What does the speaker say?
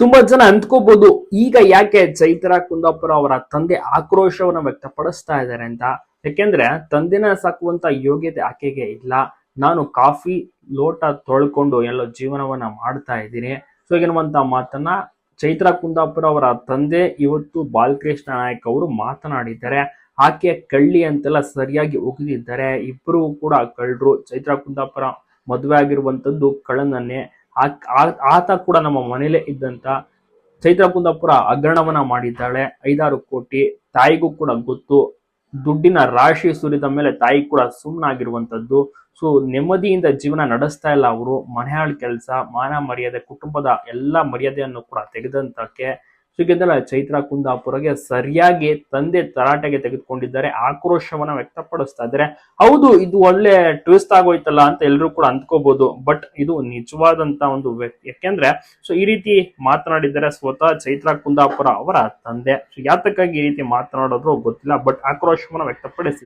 ತುಂಬಾ ಜನ ಅಂದ್ಕೋಬಹುದು ಈಗ ಯಾಕೆ ಚೈತ್ರ ಕುಂದಾಪುರ ಅವರ ತಂದೆ ಆಕ್ರೋಶವನ್ನು ವ್ಯಕ್ತಪಡಿಸ್ತಾ ಇದ್ದಾರೆ ಅಂತ? ಯಾಕೆಂದ್ರೆ ತಂದೆನ ಸಾಕುವಂತ ಯೋಗ್ಯತೆ ಆಕೆಗೆ ಇಲ್ಲ. ನಾನು ಕಾಫಿ ಲೋಟ ತೊಳ್ಕೊಂಡು ಎಲ್ಲ ಜೀವನವನ್ನ ಮಾಡ್ತಾ ಇದ್ದೀನಿ. ಸೊ ಎನ್ನುವಂತ ಮಾತನ್ನ ಚೈತ್ರ ಕುಂದಾಪುರ ಅವರ ತಂದೆ ಇವತ್ತು ಬಾಲಕೃಷ್ಣ ನಾಯಕ್ ಅವರು ಮಾತನಾಡಿದ್ದಾರೆ. ಆಕೆ ಕಳ್ಳಿ ಅಂತೆಲ್ಲ ಸರಿಯಾಗಿ ಒಗೆದಿದ್ದಾರೆ ಇಬ್ಬರು ಕೂಡ ಕಳ್ಳರು. ಚೈತ್ರ ಕುಂದಾಪುರ ಮದುವೆ ಆಗಿರುವಂತದ್ದು ಕಳ್ಳನನ್ನೇ. ಆತ ಕೂಡ ನಮ್ಮ ಮನೇಲೆ ಇದ್ದಂತ ಚೈತ್ರ ಕುಂದಾಪುರ ಹಗರಣವನ್ನ ಮಾಡಿದ್ದಾಳೆ. ಐದಾರು ಕೋಟಿ ತಾಯಿಗೂ ಕೂಡ ಗೊತ್ತು. ದುಡ್ಡಿನ ರಾಶಿ ಸುರಿದ ಮೇಲೆ ತಾಯಿ ಕೂಡ ಸುಮ್ಮನಾಗಿರುವಂತದ್ದು ಸೊ ನೆಮ್ಮದಿಯಿಂದ ಜೀವನ ನಡೆಸ್ತಾ ಇಲ್ಲ ಅವರು. ಮನೆಯಾಳ ಕೆಲಸ, ಮಾನ ಮರ್ಯಾದೆ, ಕುಟುಂಬದ ಎಲ್ಲ ಮರ್ಯಾದೆಯನ್ನು ಕೂಡ ತೆಗೆದಂತಕ್ಕೆ ಸಿಗದಲ್ಲ ಚೈತ್ರ ಕುಂದಾಪುರಗೆ ಸರಿಯಾಗಿ ತಂದೆ ತರಾಟೆಗೆ ತೆಗೆದುಕೊಂಡಿದ್ದಾರೆ. ಆಕ್ರೋಶವನ್ನ ವ್ಯಕ್ತಪಡಿಸ್ತಾ ಇದ್ದಾರೆ. ಹೌದು, ಇದು ಒಳ್ಳೆ ಟ್ವಿಸ್ಟ್ ಆಗೋಯ್ತಲ್ಲ ಅಂತ ಎಲ್ಲರೂ ಕೂಡ ಅಂದ್ಕೋಬಹುದು ಬಟ್ ಇದು ನಿಜವಾದಂತ ಒಂದು ವ್ಯಕ್ತಿ. ಯಾಕೆಂದ್ರೆ ಸೊ ಈ ರೀತಿ ಮಾತನಾಡಿದ್ದಾರೆ ಸ್ವತಃ ಚೈತ್ರ ಕುಂದಾಪುರ ಅವರ ತಂದೆ. ಯಾತಕ್ಕಾಗಿ ಈ ರೀತಿ ಮಾತನಾಡೋದ್ರು ಗೊತ್ತಿಲ್ಲ ಬಟ್ ಆಕ್ರೋಶವನ್ನ ವ್ಯಕ್ತಪಡಿಸಿ